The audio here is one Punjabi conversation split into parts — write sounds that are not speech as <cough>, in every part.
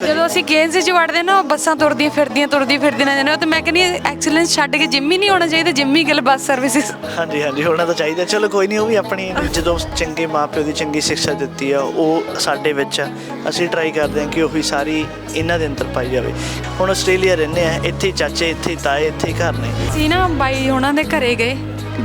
ਜਦੋਂ ਅਸੀਂ ਗੇਮਸ 'ਚ ਵੜਦੇ ਨਾ ਉਹ ਬੱਸਾਂ ਤੁਰਦੀਆਂ ਫਿਰਦੀਆਂ ਤੁਰਦੀਆਂ ਫਿਰਦੀਆਂ ਨਾ। ਜਾਂਦੇ ਉਹ ਤੇ ਮੈਂ ਕਹਿੰਦੀ ਐਕਸਲੈਂਸ ਛੱਡ ਕੇ ਜਿੰਮ ਹੀ ਨਹੀਂ ਹੋਣਾ ਚਾਹੀਦਾ ਜਿੰਮ ਹੀ ਗਿਲ ਬੱਸ ਸਰਵਿਸਿਜ਼ ਹਾਂਜੀ ਹਾਂਜੀ ਹੋਣਾ ਤਾਂ ਚਾਹੀਦਾ। ਚਲੋ ਕੋਈ ਨਹੀਂ ਉਹ ਵੀ ਆਪਣੀ ਜਦੋਂ ਚੰਗੇ ਮਾਪਿਓ ਦੀ ਚੰਗੀ ਸਿੱਖਿਆ ਦਿੱਤੀ ਆ ਉਹ ਸਾਡੇ ਵਿੱਚ ਆ। ਅਸੀਂ ਟਰਾਈ ਕਰਦੇ ਹਾਂ ਕਿ ਉਹੀ ਸਾਰੀ ਇਹਨਾਂ ਦੇ ਅੰਦਰ ਪਾਈ ਜਾਵੇ। ਹੁਣ ਆਸਟ੍ਰੇਲੀਆ ਰਹਿੰਦੇ ਆ ਇੱਥੇ ਚਾਚੇ ਇੱਥੇ ਤਾਏ ਇੱਥੇ ਘਰ ਨੇ। ਅਸੀਂ ਨਾ ਬਾਈ ਉਹਨਾਂ ਦੇ ਘਰੇ ਗਏ।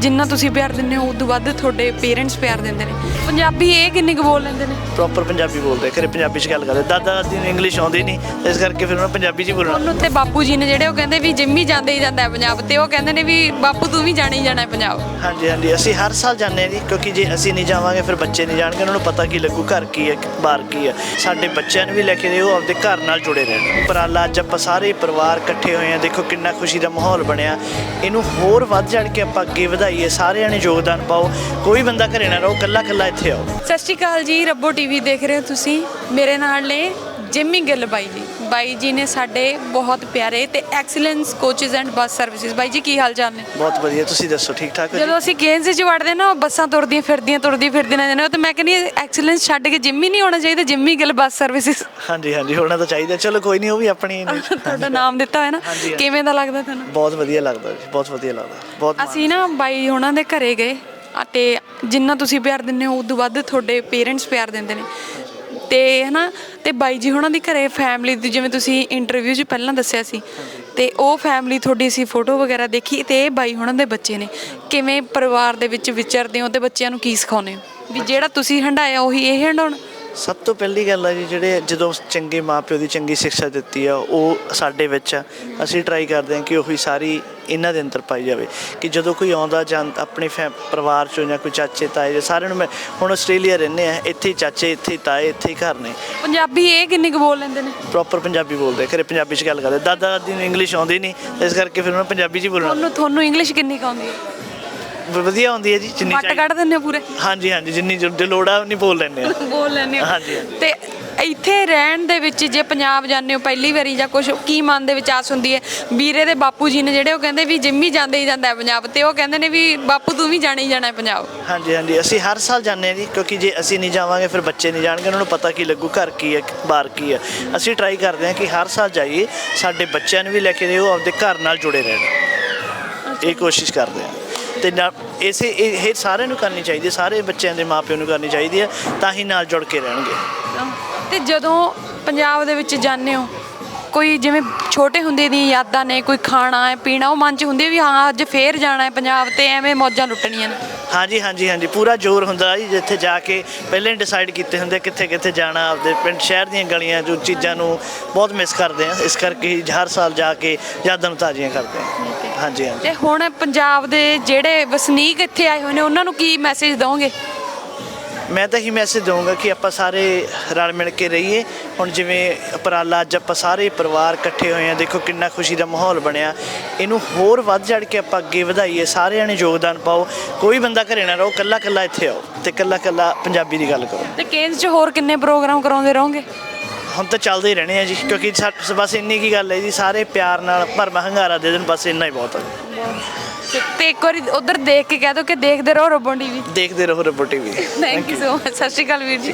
ਜਿੰਨਾ ਤੁਸੀਂ ਪਿਆਰ ਦਿੰਦੇ ਹੋ ਉਦੋਂ ਵੱਧ ਤੁਹਾਡੇ ਪੇਰੈਂਟਸ ਪਿਆਰ ਦਿੰਦੇ ਨੇ। ਪੰਜਾਬੀ ਇਹ ਕਿੰਨੀ ਕੁ ਬੋਲ ਲੈਂਦੇ ਨੇ? ਪ੍ਰੋਪਰ ਪੰਜਾਬੀ ਬੋਲਦੇ ਘਰੇ ਪੰਜਾਬੀ 'ਚ ਗੱਲ ਕਰਦੇ ਦਾਦਾ ਦਾਦੀ ਨੂੰ ਇੰਗਲਿਸ਼ ਆਉਂਦੀ ਨਹੀਂ ਇਸ ਕਰਕੇ ਫਿਰ ਉਹਨਾਂ ਪੰਜਾਬੀ 'ਚ ਹੀ ਬੋਲਣਾ। ਉਹਨੂੰ ਤੇ ਬਾਪੂ ਜੀ ਨੇ ਜਿਹੜੇ ਉਹ ਕਹਿੰਦੇ ਵੀ ਜਿੰਮ ਜਾਂਦੇ ਹੀ ਜਾਂਦਾ ਹੈ ਪੰਜਾਬ ਤੇ ਉਹ ਕਹਿੰਦੇ ਨੇ ਵੀ ਬਾਪੂ ਤੂੰ ਵੀ ਜਾਣਾ ਹੀ ਜਾਣਾ ਹੈ ਪੰਜਾਬ। ਹਾਂਜੀ ਹਾਂਜੀ ਅਸੀਂ ਹਰ ਸਾਲ ਜਾਂਦੇ ਹਾਂ ਜੀ ਕਿਉਂਕਿ ਜੇ ਅਸੀਂ ਨਹੀਂ ਜਾਵਾਂਗੇ ਫਿਰ ਬੱਚੇ ਨਹੀਂ ਜਾਣਗੇ ਉਹਨਾਂ ਨੂੰ ਪਤਾ ਕੀ ਲੱਗੂ ਘਰ ਕੀ ਹੈ ਬਾਹਰ ਕੀ ਹੈ। ਸਾਡੇ ਬੱਚਿਆਂ ਨੂੰ ਵੀ ਲੈ ਕੇ ਦਿਓ ਆਪਦੇ ਘਰ ਨਾਲ ਜੁੜੇ ਰਹਿਣ। ਉਪਰਾਲਾ ਅੱਜ ਆਪਾਂ ਸਾਰੇ ਪਰਿਵਾਰ ਇਕੱਠੇ ਹੋਏ ਆ ਦੇਖੋ ਕਿੰਨਾ ਖੁਸ਼ੀ ਦਾ ਮਾਹੌਲ ਬਣਿਆ। ਇਹਨੂੰ ਹੋਰ ਵੱਧ ਚੜ ਕੇ ਆਪਾਂ ਅੱਗੇ ਵਧਾਈਏ, ਸਾਰਿਆਂ ਨੇ ਯੋਗਦਾਨ ਪਾਓ, ਕੋਈ ਬੰਦਾ ਘਰੇ ਨਾ ਰਹੋ, ਕੱਲਾ ਕੱਲਾ ਇੱਥੇ ਆਓ। ਸਤਿ ਸ਼੍ਰੀ ਅਕਾਲ ਜੀ, ਰੱਬੋ ਟੀਵੀ ਦੇਖ ਰਹੇ ਹੋ ਤੁਸੀਂ। ਮੇਰੇ ਨਾਲ ਨੇ ਜਿਮੀ ਗਿੱਲ ਬਾਈ ਜੀ। ਬਾਈ ਜੀ ਨੇ ਸਾਡੇ ਬਹੁਤ ਪਿਆਰੇ ਤੇ excellence coaches and bus services ਬਾਈ ਜੀ ਕੀ ਹਾਲ ਚਾਲ ਨੇ? ਬਹੁਤ ਵਧੀਆ ਤੁਸੀਂ ਦੱਸੋ ਠੀਕ ਠਾਕ ਹੋ ਜੀ? ਜਦੋਂ ਅਸੀਂ ਗੇਮਸ 'ਚ ਵੜਦੇ ਨਾ ਬੱਸਾਂ ਤੁਰਦੀਆਂ ਫਿਰਦੀਆਂ ਤੁਰਦੀਆਂ ਫਿਰਦੀਆਂ ਨਾ। ਜਾਂਦੇ ਤੇ ਮੈਂ ਕਹਿੰਦੀ ਐਕਸਲੈਂਸ ਛੱਡ ਕੇ ਜਿੰਮ ਹੀ ਨਹੀਂ ਹੋਣਾ ਚਾਹੀਦਾ ਜਿੰਮੀ ਗਿੱਲ ਬੱਸ ਸਰਵਿਸਿਜ਼ ਹਾਂਜੀ ਹਾਂਜੀ ਹੋਣਾ ਤਾਂ ਚਾਹੀਦਾ। ਚਲੋ ਕੋਈ ਨਹੀਂ ਉਹ ਵੀ ਆਪਣੀ <laughs> ਤੁਹਾਡਾ ਨਾਮ ਦਿੱਤਾ ਹੋਇਆ ਨਾ। ਕਿਵੇਂ ਦਾ ਲੱਗਦਾ ਤੁਹਾਨੂੰ? ਬਹੁਤ ਵਧੀਆ ਲੱਗਦਾ ਜੀ ਬਹੁਤ ਵਧੀਆ ਲੱਗਦਾ। ਬਹੁਤ ਮਾਣ। ਅਸੀਂ ਨਾ ਬਾਈ ਉਹਨਾਂ ਦੇ ਘਰੇ ਗਏ ਅਤੇ ਜਿੰਨਾ ਤੁਸੀਂ ਪਿਆਰ ਦਿੰਦੇ ਹੋ ਉਦੋਂ ਵੱਧ ਤੁਹਾਡੇ ਪੇਰੈਂਟਸ ਪਿਆਰ ਦਿੰਦੇ ਨੇ। ਤੇ ਹਨਾ, ਤੇ ਬਾਈ ਜੀ ਹੁਣਾਂ ਦੀ ਘਰੇ ਫੈਮਿਲੀ ਦੀ ਜਿਵੇਂ ਤੁਸੀਂ ਇੰਟਰਵਿਊ 'ਚ ਪਹਿਲਾਂ ਦੱਸਿਆ ਸੀ, ਤੇ ਉਹ ਫੈਮਿਲੀ ਤੁਹਾਡੀ ਅਸੀਂ ਫੋਟੋ ਵਗੈਰਾ ਦੇਖੀ ਤੇ ਇਹ ਬਾਈ ਉਹਨਾਂ ਦੇ ਬੱਚੇ ਨੇ। ਕਿਵੇਂ ਪਰਿਵਾਰ ਦੇ ਵਿੱਚ ਵਿਚਰਦੇ ਹੋ ਤੇ ਬੱਚਿਆਂ ਨੂੰ ਕੀ ਸਿਖਾਉਂਦੇ ਹੋ? ਵੀ ਜਿਹੜਾ ਤੁਸੀਂ ਹੰਡਾਇਆ ਉਹੀ ਇਹ ਹੰਡਾਉਣ ਸਭ ਤੋਂ ਪਹਿਲੀ ਗੱਲ ਹੈ ਜੀ, ਜਿਹੜੇ ਜਦੋਂ ਚੰਗੇ ਮਾਪਿਓ ਦੀ ਚੰਗੀ ਸਿੱਖਿਆ ਦਿੱਤੀ ਆ, ਉਹ ਸਾਡੇ ਵਿੱਚ ਆ। ਅਸੀਂ ਟਰਾਈ ਕਰਦੇ ਹਾਂ ਕਿ ਉਹੀ ਸਾਰੀ ਇਹਨਾਂ ਦੇ ਅੰਦਰ ਪਾਈ ਜਾਵੇ ਕਿ ਜਦੋਂ ਕੋਈ ਆਉਂਦਾ ਜਾਂ ਆਪਣੇ ਪਰਿਵਾਰ ਚੋਂ ਜਾਂ ਕੋਈ ਚਾਚੇ ਤਾਏ ਜਾਂ ਸਾਰਿਆਂ ਨੂੰ ਮੈਂ ਹੁਣ ਆਸਟ੍ਰੇਲੀਆ ਰਹਿੰਦੇ ਆ ਇੱਥੇ ਹੀ ਚਾਚੇ ਇੱਥੇ ਹੀ ਤਾਏ ਇੱਥੇ ਹੀ ਘਰ ਨੇ। ਪੰਜਾਬੀ ਇਹ ਕਿੰਨੀ ਕੁ ਬੋਲ ਲੈਂਦੇ ਨੇ? ਪ੍ਰੋਪਰ ਪੰਜਾਬੀ ਬੋਲਦੇ ਘਰੇ ਪੰਜਾਬੀ 'ਚ ਗੱਲ ਕਰਦੇ ਦਾਦਾ ਦਾਦੀ ਨੂੰ ਇੰਗਲਿਸ਼ ਆਉਂਦੀ ਨਹੀਂ ਇਸ ਕਰਕੇ ਫਿਰ ਉਹਨਾਂ ਪੰਜਾਬੀ 'ਚ ਹੀ ਬੋਲਣਾ। ਤੁਹਾਨੂੰ ਤੁਹਾਨੂੰ ਇੰਗਲਿਸ਼ ਕਿੰਨੀ ਕੁ ਆਉਂਦੀ ਹੈ? ਵਧੀਆ ਆਉਂਦੀ ਹੈ ਜੀ ਜਿੰਨੀ ਮੱਟ ਚਾਹੀਦੀ ਕੱਢ ਦਿੰਦੇ ਹੋ ਪੂਰੇ? ਹਾਂਜੀ ਹਾਂਜੀ ਜਿੰਨੀ ਜ਼ਰੂਰਤ ਲੋੜ ਆ ਉਨੀ ਬੋਲ ਲੈਂਦੇ ਆ। ਬੋਲ ਲੈਂਦੇ ਹੋ। ਹਾਂਜੀ। ਤੇ ਇੱਥੇ ਰਹਿਣ ਦੇ ਵਿੱਚ ਜੇ ਪੰਜਾਬ ਜਾਂਦੇ ਹੋ ਪਹਿਲੀ ਵਾਰੀ ਜਾਂ ਕੁਝ ਕੀ ਮਨ ਦੇ ਵਿੱਚ ਆਸ ਹੁੰਦੀ ਹੈ? ਵੀਰੇ ਦੇ ਬਾਪੂ ਜੀ ਨੇ ਜਿਹੜੇ ਉਹ ਕਹਿੰਦੇ ਵੀ ਜਿੰਮ ਜਾਂਦੇ ਹੀ ਜਾਂਦਾ ਹੈ ਪੰਜਾਬ ਤੇ ਉਹ ਕਹਿੰਦੇ ਨੇ ਵੀ ਬਾਪੂ ਤੂੰ ਵੀ ਜਾਣਾ ਹੀ ਜਾਣਾ ਹੈ ਪੰਜਾਬ। ਹਾਂਜੀ ਹਾਂਜੀ ਅਸੀਂ ਹਰ ਸਾਲ ਜਾਂਦੇ ਹਾਂ ਜੀ ਕਿਉਂਕਿ ਜੇ ਅਸੀਂ ਨਹੀਂ ਜਾਵਾਂਗੇ ਫਿਰ ਬੱਚੇ ਨਹੀਂ ਜਾਣਗੇ ਉਹਨਾਂ ਨੂੰ ਪਤਾ ਕੀ ਲੱਗੂ ਘਰ ਕੀ ਹੈ ਬਾਹਰ ਕੀ ਹੈ। ਅਸੀਂ ਟਰਾਈ ਕਰਦੇ ਹਾਂ ਕਿ ਹਰ ਸਾਲ ਜਾਈਏ ਸਾਡੇ ਬੱਚਿਆਂ ਨੂੰ ਵੀ ਲੈ ਕੇ ਦਿਓ ਆਪਦੇ ਘਰ ਨਾਲ ਜੁੜੇ ਰਹਿਣ। ਇਹ ਕੋਸ਼ਿਸ਼ ਕਰਦੇ ਹਾਂ। ਤੇ ਨਾ- ਇਸੇ ਇਹ ਇਹ ਸਾਰਿਆਂ ਨੂੰ ਕਰਨੀ ਚਾਹੀਦੀ ਹੈ ਸਾਰੇ ਬੱਚਿਆਂ ਦੇ ਮਾਪਿਆਂ ਨੂੰ ਕਰਨੀ ਚਾਹੀਦੀ ਹੈ ਤਾਂ ਹੀ ਨਾਲ ਜੁੜ ਕੇ ਰਹਿਣਗੇ। ਤੇ ਜਦੋਂ ਪੰਜਾਬ ਦੇ ਵਿੱਚ ਜਾਂਦੇ ਹੋ ਕੋਈ ਜਿਵੇਂ ਛੋਟੇ ਹੁੰਦੇ ਦੀਆਂ ਯਾਦਾਂ ਨੇ ਕੋਈ ਖਾਣਾ ਹੈ ਪੀਣਾ ਉਹ ਮਨ 'ਚ ਹੁੰਦੀ ਵੀ ਹਾਂ ਅੱਜ ਫੇਰ ਜਾਣਾ ਹੈ ਪੰਜਾਬ ਤੇ ਐਵੇਂ ਮੌਜਾਂ ਲੁੱਟਣੀਆਂ ਨੇ? ਹਾਂਜੀ ਹਾਂਜੀ ਹਾਂਜੀ ਪੂਰਾ ਜ਼ੋਰ ਹੁੰਦਾ ਜੀ ਜਿੱਥੇ ਜਾ ਕੇ ਪਹਿਲਾਂ ਹੀ ਡਿਸਾਈਡ ਕੀਤੇ ਹੁੰਦੇ ਕਿੱਥੇ ਕਿੱਥੇ ਜਾਣਾ ਆਪਦੇ ਪਿੰਡ ਸ਼ਹਿਰ ਦੀਆਂ ਗਲੀਆਂ ਜੋ ਚੀਜ਼ਾਂ ਨੂੰ ਬਹੁਤ ਮਿਸ ਕਰਦੇ ਆ ਇਸ ਕਰਕੇ ਹੀ ਹਰ ਸਾਲ ਜਾ ਕੇ ਯਾਦਾਂ ਨੂੰ ਤਾਜ਼ੀਆਂ ਕਰਦੇ ਆ ਹਾਂਜੀ ਹਾਂਜੀ। ਤੇ ਹੁਣ ਪੰਜਾਬ ਦੇ ਜਿਹੜੇ ਵਸਨੀਕ ਇੱਥੇ ਆਏ ਹੋਏ ਨੇ ਉਹਨਾਂ ਨੂੰ ਕੀ ਮੈਸੇਜ ਦਵੋਗੇ? ਮੈਂ ਤਾਂ ਹੀ ਮੈਸੇਜ ਦਊਂਗਾ ਕਿ ਆਪਾਂ ਸਾਰੇ ਰਲ ਮਿਲ ਕੇ ਰਹੀਏ। ਹੁਣ ਜਿਵੇਂ ਉਪਰਾਲਾ ਅੱਜ ਆਪਾਂ ਸਾਰੇ ਪਰਿਵਾਰ ਇਕੱਠੇ ਹੋਏ ਆ ਦੇਖੋ ਕਿੰਨਾ ਖੁਸ਼ੀ ਦਾ ਮਾਹੌਲ ਬਣਿਆ। ਇਹਨੂੰ ਹੋਰ ਵੱਧ ਚੜ ਕੇ ਆਪਾਂ ਅੱਗੇ ਵਧਾਈਏ ਸਾਰਿਆਂ ਨੇ ਯੋਗਦਾਨ ਪਾਓ। ਕੋਈ ਬੰਦਾ ਘਰੇ ਨਾ ਰਹੋ ਕੱਲਾ ਕੱਲਾ ਇੱਥੇ ਆਓ ਤੇ ਕੱਲਾ ਕੱਲਾ ਪੰਜਾਬੀ ਦੀ ਗੱਲ ਕਰੋ। ਤੇ ਕੇਂਸ 'ਚ ਹੋਰ ਕਿੰਨੇ ਪ੍ਰੋਗਰਾਮ ਕਰਾਉਂਦੇ ਰਹੋਗੇ? ਹੁਣ ਤਾਂ ਚੱਲਦੇ ਹੀ ਰਹਿਣੇ ਆ ਜੀ ਕਿਉਂਕਿ ਬਸ ਇੰਨੀ ਕੀ ਗੱਲ ਹੈ ਜੀ ਸਾਰੇ ਪਿਆਰ ਨਾਲ ਭਰਮਾ ਹੰਗਾਰਾ ਦੇ ਦੇਣ ਬਸ ਇੰਨਾ ਹੀ ਬਹੁਤ ਹੈ ਤੇ- ਇੱਕ ਵਾਰੀ ਉਧਰ ਦੇਖ ਕੇ ਕਹਿ ਦੋ ਕਿ ਦੇਖਦੇ ਰਹੋ ਰੋਬੋ ਟੀਵੀ। ਦੇਖਦੇ ਰਹੋ robo TV. Thank you so much ਸਤਿ ਸ਼੍ਰੀ ਅਕਾਲ ਵੀਰ ਜੀ।